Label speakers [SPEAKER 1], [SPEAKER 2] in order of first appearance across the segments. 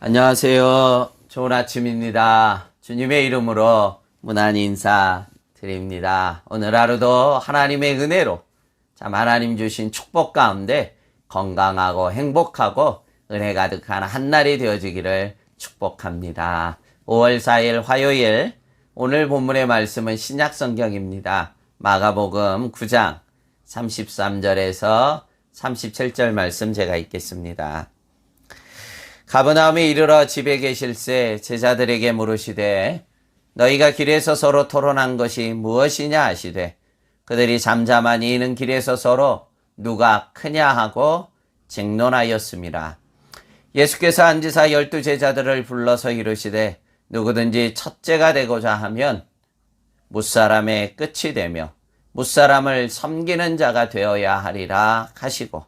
[SPEAKER 1] 안녕하세요. 좋은 아침입니다. 주님의 이름으로 문안 인사 드립니다. 오늘 하루도 하나님의 은혜로 참 하나님 주신 축복 가운데 건강하고 행복하고 은혜 가득한 한 날이 되어지기를 축복합니다. 5월 4일 화요일 오늘 본문의 말씀은 신약 성경입니다. 마가복음 9장 33절에서 37절 말씀 제가 읽겠습니다. 가버나움에 이르러 집에 계실새 제자들에게 물으시되 너희가 길에서 서로 토론한 것이 무엇이냐 하시되 그들이 잠잠하니 이는 길에서 서로 누가 크냐 하고 쟁론하였습니다. 예수께서 앉으사 열두 제자들을 불러서 이르시되 누구든지 첫째가 되고자 하면 무사람의 끝이 되며 무사람을 섬기는 자가 되어야 하리라 하시고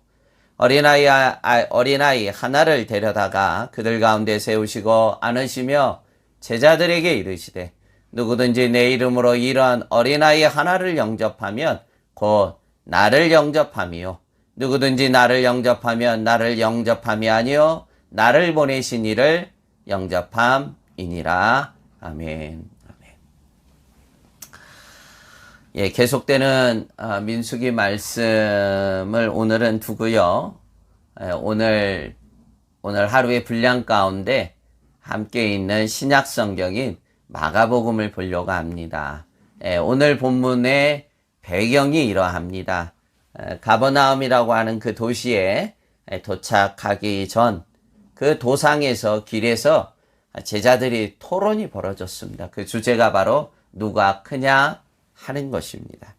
[SPEAKER 1] 어린아이, 아, 어린아이 하나를 데려다가 그들 가운데 세우시고 안으시며 제자들에게 이르시되 누구든지 내 이름으로 이런 어린아이 하나를 영접하면 곧 나를 영접함이요. 누구든지 나를 영접하면 나를 영접함이 아니요. 나를 보내신 이를 영접함이니라. 아멘. 예, 계속되는 아, 민수기 말씀을 오늘은 두고요. 예, 오늘 오늘 하루의 분량 가운데 함께 있는 신약 성경인 마가복음을 보려고 합니다. 예, 오늘 본문의 배경이 이러합니다. 예, 가버나움이라고 하는 그 도시에 예, 도착하기 전 그 도상에서 길에서 제자들이 토론이 벌어졌습니다. 그 주제가 바로 누가 크냐 하는 것입니다.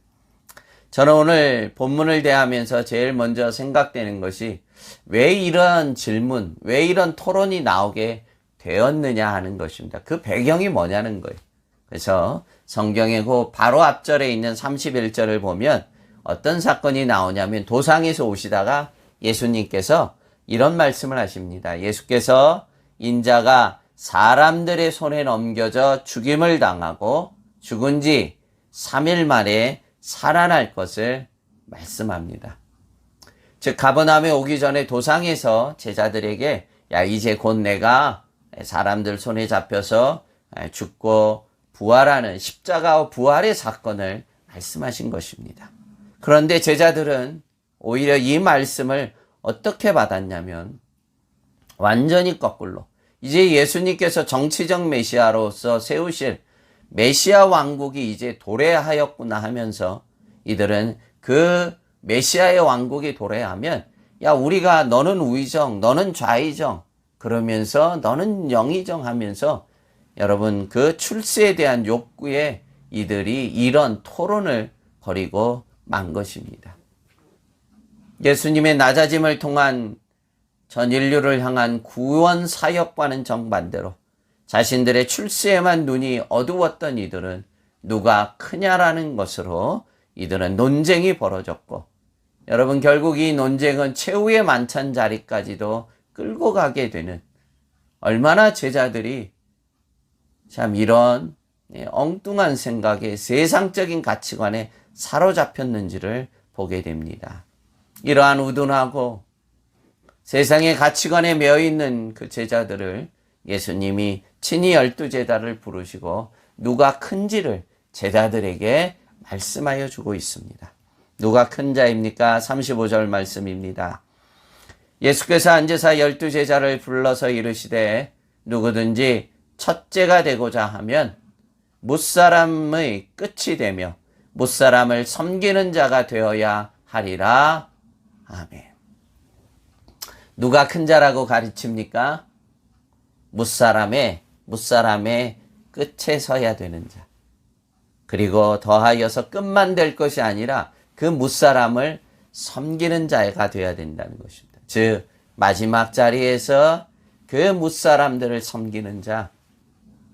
[SPEAKER 1] 저는 오늘 본문을 대하면서 제일 먼저 생각되는 것이 왜 이런 질문, 왜 이런 토론이 나오게 되었느냐 하는 것입니다. 그 배경이 뭐냐는 거예요. 그래서 성경의 그 바로 앞절에 있는 31절을 보면 어떤 사건이 나오냐면 도상에서 오시다가 예수님께서 이런 말씀을 하십니다. 예수께서 인자가 사람들의 손에 넘겨져 죽임을 당하고 죽은 지 3일 만에 살아날 것을 말씀합니다. 즉, 가버나움에 오기 전에 도상에서 제자들에게 야, 이제 곧 내가 사람들 손에 잡혀서 죽고 부활하는 십자가와 부활의 사건을 말씀하신 것입니다. 그런데 제자들은 오히려 이 말씀을 어떻게 받았냐면 완전히 거꾸로 이제 예수님께서 정치적 메시아로서 세우실 메시아 왕국이 이제 도래하였구나 하면서 이들은 그 메시아의 왕국이 도래하면 야 우리가 너는 우의정 너는 좌의정 그러면서 너는 영의정 하면서 여러분 그 출세에 대한 욕구에 이들이 이런 토론을 벌이고 만 것입니다. 예수님의 낮아짐을 통한 전 인류를 향한 구원 사역과는 정반대로 자신들의 출세에만 눈이 어두웠던 이들은 누가 크냐라는 것으로 이들은 논쟁이 벌어졌고 여러분 결국 이 논쟁은 최후의 만찬 자리까지도 끌고 가게 되는 얼마나 제자들이 참 이런 예, 엉뚱한 생각에 세상적인 가치관에 사로잡혔는지를 보게 됩니다. 이러한 우둔하고 세상의 가치관에 매여 있는 그 제자들을 예수님이 친히 열두 제자를 부르시고 누가 큰지를 제자들에게 말씀하여 주고 있습니다. 누가 큰 자입니까? 35절 말씀입니다. 예수께서 앉으사 열두 제자를 불러서 이르시되 누구든지 첫째가 되고자 하면 무사람의 끝이 되며 무사람을 섬기는 자가 되어야 하리라. 아멘. 누가 큰 자라고 가르칩니까? 무사람의, 무사람의 끝에 서야 되는 자. 그리고 더하여서 끝만 될 것이 아니라 그 무사람을 섬기는 자가 되어야 된다는 것입니다. 즉, 마지막 자리에서 그 무사람들을 섬기는 자.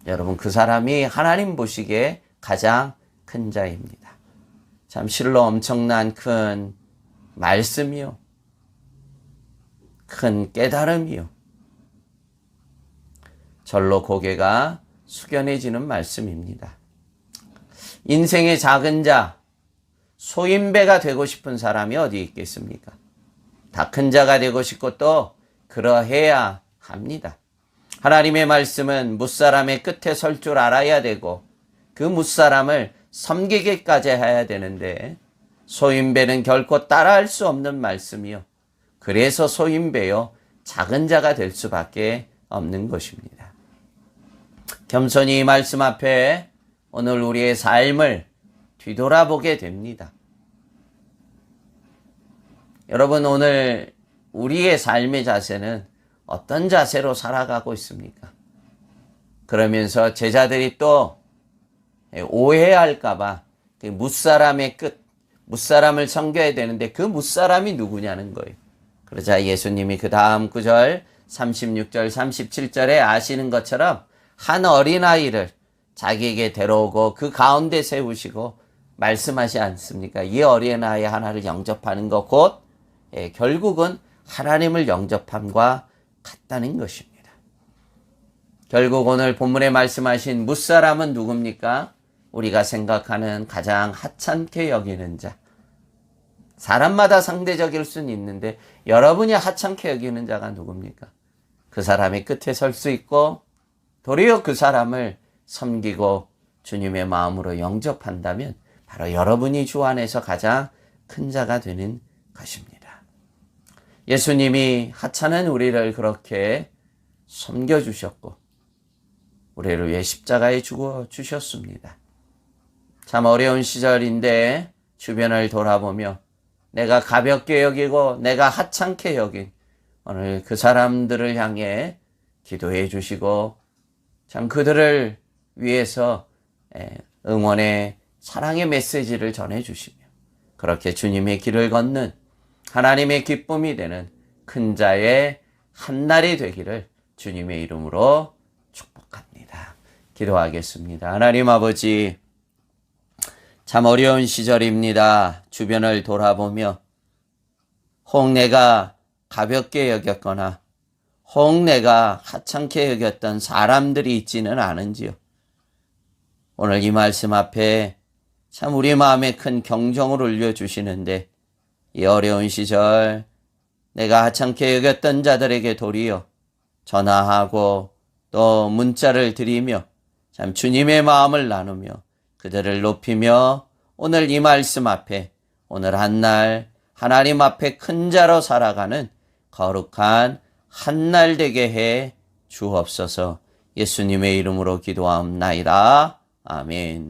[SPEAKER 1] 여러분, 그 사람이 하나님 보시기에 가장 큰 자입니다. 참 실로 엄청난 큰 말씀이요. 큰 깨달음이요. 절로 고개가 숙연해지는 말씀입니다. 인생의 작은 자, 소인배가 되고 싶은 사람이 어디 있겠습니까? 다 큰 자가 되고 싶고 또 그러해야 합니다. 하나님의 말씀은 무사람의 끝에 설 줄 알아야 되고 그 무사람을 섬기기까지 해야 되는데 소인배는 결코 따라할 수 없는 말씀이요. 그래서 소인배요 작은 자가 될 수밖에 없는 것입니다. 겸손히 이 말씀 앞에 오늘 우리의 삶을 뒤돌아보게 됩니다. 여러분 오늘 우리의 삶의 자세는 어떤 자세로 살아가고 있습니까? 그러면서 제자들이 또 오해할까봐 그 무사람의 끝, 무사람을 섬겨야 되는데 그 무사람이 누구냐는 거예요. 그러자 예수님이 그 다음 구절 36절, 37절에 아시는 것처럼 한 어린아이를 자기에게 데려오고 그 가운데 세우시고 말씀하지 않습니까? 이 어린아이 하나를 영접하는 것곧 예, 결국은 하나님을 영접함과 같다는 것입니다. 결국 오늘 본문에 말씀하신 무사람은 누굽니까? 우리가 생각하는 가장 하찮게 여기는 자. 사람마다 상대적일 수는 있는데 여러분이 하찮게 여기는 자가 누굽니까? 그 사람의 끝에 설 수 있고 도리어 그 사람을 섬기고 주님의 마음으로 영접한다면 바로 여러분이 주 안에서 가장 큰 자가 되는 것입니다. 예수님이 하찮은 우리를 그렇게 섬겨주셨고, 우리를 위해 십자가에 죽어 주셨습니다. 참 어려운 시절인데 주변을 돌아보며 내가 가볍게 여기고 내가 하찮게 여긴 오늘 그 사람들을 향해 기도해 주시고 참 그들을 위해서 응원의 사랑의 메시지를 전해 주시며 그렇게 주님의 길을 걷는 하나님의 기쁨이 되는 큰 자의 한날이 되기를 주님의 이름으로 축복합니다. 기도하겠습니다. 하나님 아버지, 참 어려운 시절입니다. 주변을 돌아보며 혹 내가 가볍게 여겼거나 혹 내가 하찮게 여겼던 사람들이 있지는 않은지요. 오늘 이 말씀 앞에 참 우리 마음에 큰 경종을 울려주시는데 이 어려운 시절 내가 하찮게 여겼던 자들에게 도리어 전화하고 또 문자를 드리며 참 주님의 마음을 나누며 그들을 높이며 오늘 이 말씀 앞에 오늘 한 날 하나님 앞에 큰 자로 살아가는 거룩한 한날 되게 해 주옵소서 예수님의 이름으로 기도하옵나이다. 아멘.